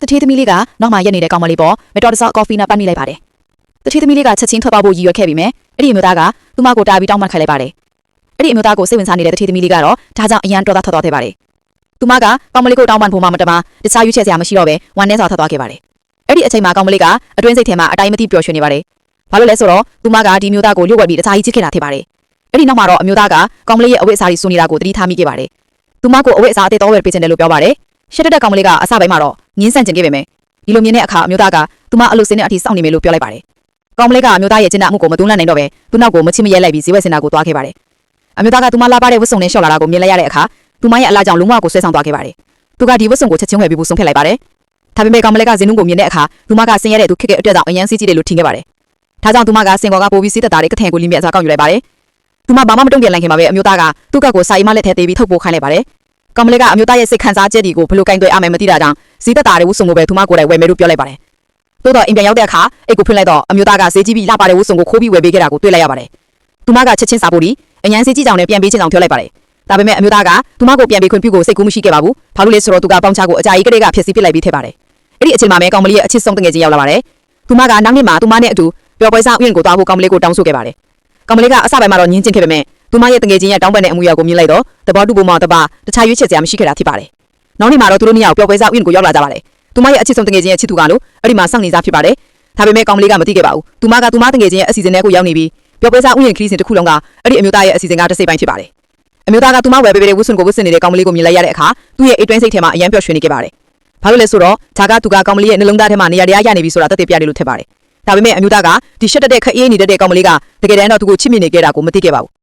တထေးသမီးလေးကနောက်မှရက်နေတဲ့ကောင်မလေးပေါ်မတော်တဆကော်ဖီနဲ့ပတ်မိလိုက်ပါတယ်တထေးသမီးလေးကချက်ချင်းထွက်ပေါက်ဖို့ရည်ရွယ်ခဲ့ပြီးမြဲအဲ့ဒီအမျိုးသားကသူမကိုတာပြီးတောင်းပန်ခိုင်းလိုက်ပါတယ်အဲ့ဒီအမျိုးသားကိုစိတ်ဝင်စားနေတဲ့တထေးသမီးလေးကတော့ဒါကြောင့်အရန်တော်သားထွက်သွားခဲ့ပါတယ်သူမကကောင်မလေးကိုတောင်းပန်ဖို့မှမတမတခြားရွေးချယ်စရာမရှိတော့ပဲဝမ်းနဲ့စွာထွက်သွားခဲ့ပါတယ်အဲ့ဒီအချိန်မှာကောင်မလေးကအတွင်းစိတ်ထဲမှာအတိုင်းမသိပျော်ရွှင်နေပါတယ်ဘာလို့လဲဆိုတော့သူမကဒီမျိုးသားကိုလျှို့ဝှက်ပြီးတခြားကြီးချစ်ခဲ့တာဖြစ်ပါတယ်အဲ့ဒီနောက်မှာတော့အမျိုးသားကကောင်မလေးရဲ့အဝတ်အစားကြီးစူနေတာကိုသတိထားမိခဲ့ပါတယ်သူမကိုအဝတ်အစားအသေးတော်ဝယ်ပေးချင်တယ်လို့ပြောပါတယ်ရှက်တက်တဲ့ကောင်မလေးကအစပိုင်းမှာတော့ ငင်းဆန့်ကျင်ခဲ့ပေမဲ့ဒီလိုမြင်တဲ့အခါအမျိုးသားကသူမအလို့စင်းတဲ့အထိစောင့်နေမယ်လို့ပြောလိုက်ပါတယ်ကောင်မလေးကအမျိုးသားရဲ့ကျင့်တဲ့အမှုကိုမသွန်းလန့်နိုင်တော့ပဲသူနောက်ကိုမချစ်မရဲလိုက်ပြီးဇီဝက်စင်တာကိုသွားခဲ့ပါတယ်အမျိုးသားကသူမလာပါတဲ့ဝတ်စုံနဲ့ရှော့လာတာကိုမြင်လိုက်ရတဲ့အခါသူမရဲ့အလားကြောင့်လုံးဝကိုဆွဲဆောင်သွားခဲ့ပါတယ်သူကဒီဝတ်စုံကိုချက်ချင်းဝယ်ပြီးဖို့ဆုံးဖြတ်လိုက်ပါတယ်ဒါပေမဲ့ကောင်မလေးကဇင်းနုံကိုမြင်တဲ့အခါသူမကဆင်းရဲတဲ့သူခက်ခဲအတွက်ကြောင့်အရန်စီးကြည့်တယ်လို့ထင်ခဲ့ပါတယ်ဒါကြောင့်သူမကစင်ကောကပိုပြီးစီးသက်တာတွေကထန်ကိုလိမြတ်စွာကောက်ယူလိုက်ပါတယ်သူမဘာမှမတုံ့ပြန်နိုင်ခင်မှာပဲအမျိုးသားကသူ့ကကိုစာရီမလက်ထဲသေးပြီးထုတ်ပိုးခိုင်းလိုက်ပါတယ် ကောင်မလေးကအမျိုးသားရဲ့စိတ်ခံစားချက်တွေကိုဘယ်လိုကင်သွဲအမယ်မသိတာကြောင့်ဇီးသက်တာတွေဝတ်စုံကိုပဲသူမကိုယ်တိုင်ဝယ်မယ်လို့ပြောလိုက်ပါတယ်သို့တော့အိမ်ပြန်ရောက်တဲ့အခါအိတ်ကိုဖွင့်လိုက်တော့အမျိုးသားကဈေးကြီးပြီးလှပတဲ့ဝတ်စုံကိုခိုးပြီးဝယ်ပေးခဲ့တာကိုတွေ့လိုက်ရပါတယ်သူမကချက်ချင်းစားဖို့ဒီအញ្ញမ်းဈေးကြီးကြောင်နဲ့ပြန်ပေးချင်အောင်ပြောလိုက်ပါတယ်ဒါပေမဲ့အမျိုးသားကသူမကိုပြန်ပေးခွင့်ပြုကိုစိတ်ကူးမရှိခဲ့ပါဘူးဘာလို့လဲဆိုတော့သူကပေါင်းချကိုအကြာကြီးကလေးကဖြစ်စီပစ်လိုက်ပြီးထည့်ပါတယ်အဲ့ဒီအချိန်မှာပဲကောင်မလေးရဲ့အချစ်ဆုံးတငယ်ချင်းရောက်လာပါတယ်သူမကနောက်နေ့မှာသူမနဲ့အတူပျော်ပွဲစားဥယျာဉ်ကိုသွားဖို့ကောင်မလေးကိုတောင်းဆိုခဲ့ပါတယ်ကောင်မလေးကအစပိုင်းမှာတော့ညှင်းကျင်ခဲ့ပေမဲ့ သူမရဲ့တငယ်ချင်းရဲ့တောင်းပန်တဲ့အမှုရာကိုမြင်လိုက်တော့တဘောတူပုံမှာတပါတခြားရွေးချယ်စရာမရှိခဲ့တာဖြစ်ပါတယ်နောက်နေ့မှာတော့သူတို့နှစ်ယောက်ပျော်ပွဲစားဥယျာဉ်ကိုရောက်လာကြပါတယ်သူမရဲ့အချစ်ဆုံးတငယ်ချင်းရဲ့ချစ်သူကလို့အဲ့ဒီမှာစောင့်နေစားဖြစ်ပါတယ်ဒါပေမဲ့ကောင်မလေးကမသိခဲ့ပါဘူးသူမကသူမတငယ်ချင်းရဲ့အစီအစဉ်ထဲကိုရောက်နေပြီးပျော်ပွဲစားဥယျာဉ်ခရီးစဉ်တစ်ခုလုံးကအဲ့ဒီအမျိုးသားရဲ့အစီအစဉ်ကတစ်စိတ်ပိုင်းဖြစ်ပါတယ်အမျိုးသားကသူမဝယ်ပေးပေးတဲ့ဝတ်စွန်ကိုဝတ်ဆင်နေတဲ့ကောင်မလေးကိုမြင်လိုက်ရတဲ့အခါသူ့ရဲ့အိတ်တွင်းစိတ်ထဲမှာအယံပျော်ရွှင်နေခဲ့ပါတယ်ဘာလို့လဲဆိုတော့ဂျာကသူကကောင်မလေးရဲ့နှလုံးသားထဲမှာနေရာတရားရနေပြီဆိုတာသက်သေပြတယ်လို့ထင်ပါတယ်ဒါပေမဲ့အမျိုးသားကဒီရှက်တက်တဲ့ခအေးနေတဲ့ကောင်မလေးကတကယ်တမ်းတော့သူကိုချစ်မြင်နေခဲ့တာကိုမသိခဲ့ပါဘူး